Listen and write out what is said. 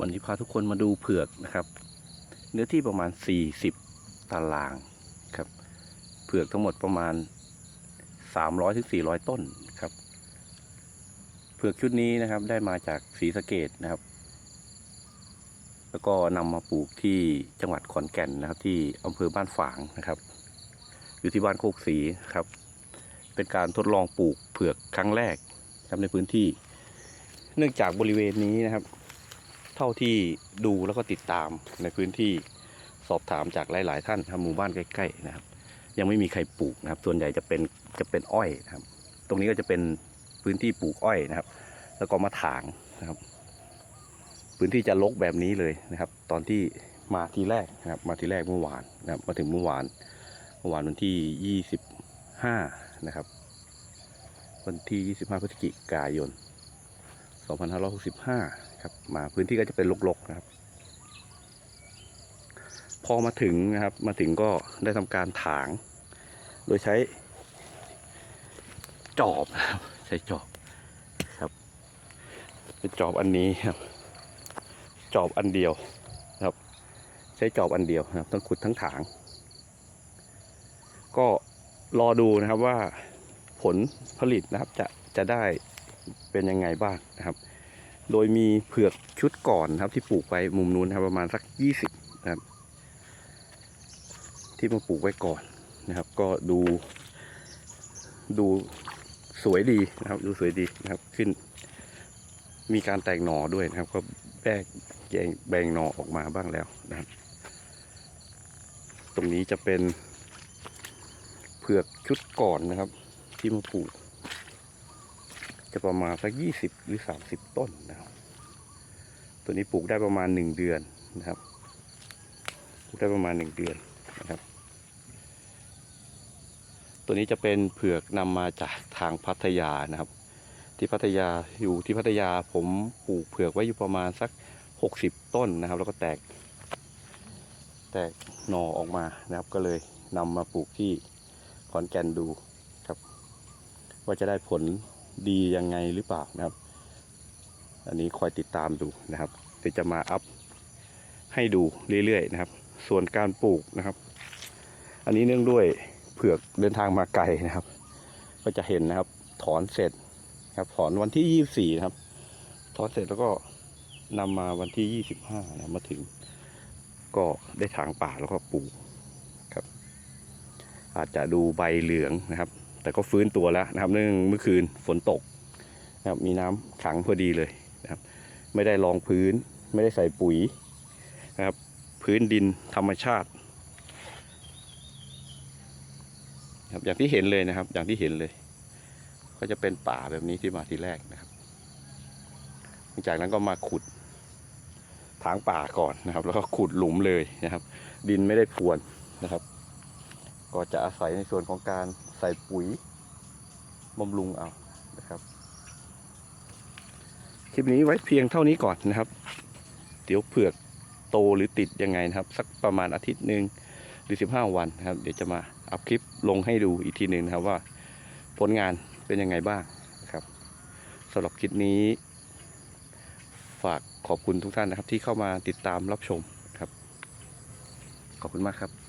วันนี้พาทุกคนมาดูเผือกนะครับ เนื้อที่ประมาณ 40 ตารางครับ เผือกทั้งหมดประมาณ300ถึง400 ต้นครับ เผือกชุดนี้นะครับได้มาจากศรีสะเกดนะครับ แล้วก็นำมาปลูกที่จังหวัดขอนแก่นนะครับ ที่อำเภอบ้านฝางนะครับ อยู่ที่บ้านโคกศรีครับ เป็นการทดลองปลูกเผือกครั้งแรกครับในพื้นที่ เนื่องจากบริเวณนี้นะครับ ท่าที่ดูแล้วก็ติดตามในพื้นที่สอบถามจากหลาย ๆ ท่านทำหมู่บ้านใกล้ ๆ นะครับ ยังไม่มีใครปลูกนะครับ ส่วนใหญ่จะเป็นจะเป็นอ้อยนะครับ ตรงนี้ก็จะเป็นพื้นที่ปลูกอ้อยนะครับ แล้วก็มาถางนะครับ พื้นที่จะลกแบบนี้เลยนะครับ ตอนที่มาทีแรกนะครับ มาทีแรกเมื่อวานนะครับ มาถึงเมื่อวานเมื่อวานวันที่ยี่สิบห้านะครับ วันที่ยี่สิบห้าพฤศจิกายน 2565 ครับ มาพื้นที่ก็จะเป็นรกๆนะครับ พอมาถึงนะครับ มาถึงก็ได้ทำการถาง โดยใช้จอบนะครับใช้จอบครับเป็นจอบอันนี้ครับ จอบอันเดียวนะครับ ใช้จอบอันเดียวนะครับทั้งขุดทั้งถาง ก็รอดูนะครับว่าผลผลิตนะครับจะจะได้เป็นยังไงบ้างนะครับ โดยมีเผือกชุดก่อนครับที่ปลูกไว้มุมนู้นครับประมาณสักยี่สิบนะครับ ที่มาปลูกไว้ก่อนนะครับ ก็ดู ดูสวยดีนะครับ ดูสวยดีนะครับขึ้น มีการแตกหน่อด้วยนะครับ ก็แบกแยงแบ่งหน่อออกมาบ้างแล้วนะครับ ตรงนี้จะเป็นเผือกชุดก่อนนะครับ ที่มาปลูก จะประมาณสักยี่สิบหรือสามสิบต้นนะครับ ตัวนี้ปลูกได้ประมาณหนึ่งเดือนนะครับ ปลูกได้ประมาณหนึ่งเดือนนะครับ ตัวนี้จะเป็นเผือกนำมาจากทางพัทยานะครับ ที่พัทยาอยู่ที่พัทยาผมปลูกเผือกไว้อยู่ประมาณสักหกสิบต้นนะครับ แล้วก็แตก แตกหน่อออกมานะครับ ก็เลยนำมาปลูกที่ขอนแก่นดูครับ ว่าจะได้ผล ดียังไงหรือเปล่านะครับ อันนี้คอยติดตามดูนะครับเดี๋ยวจะมาอัพให้ดูเรื่อยๆนะครับ ส่วนการปลูกนะครับ อันนี้เนื่องด้วยเผือกเดินทางมาไกลนะครับ ก็จะเห็นนะครับ ถอนเสร็จครับถอนวันที่ยี่สี่นะครับ ถอนเสร็จแล้วก็นำมาวันที่ยี่สิบห้านะมาถึง ก็ได้ถางป่าแล้วก็ปลูกครับ อาจจะดูใบเหลืองนะครับ แต่ก็ฟื้นตัวแล้วนะครับ เนื่องเมื่อคืนฝนตกนะครับมีน้ำขังพอดีเลยนะครับ ไม่ได้รองพื้น ไม่ได้ใส่ปุ๋ยนะครับ พื้นดินธรรมชาตินะครับอย่างที่เห็นเลยนะครับ อย่างที่เห็นเลย ก็จะเป็นป่าแบบนี้ที่มาทีแรกนะครับหลังจากนั้นก็มาขุดถางป่าก่อนนะครับ แล้วก็ขุดหลุมเลยนะครับ ดินไม่ได้พรวนนะครับ ก็จะอาศัยในส่วนของการ ใส่ปุ๋ยบำรุงเอานะครับคลิปนี้ไว้เพียงเท่านี้ก่อนนะครับ เดี๋ยวเผือกโตหรือติดยังไงนะครับ สักประมาณอาทิตย์หนึ่งหรือ 15 วันนะครับ เดี๋ยวจะมาอัพคลิปลงให้ดูอีกทีหนึ่งนะครับว่าผลงานเป็นยังไงบ้างนะครับสำหรับคลิปนี้ ฝากขอบคุณทุกท่านนะครับที่เข้ามาติดตามรับชมครับ ขอบคุณมากครับ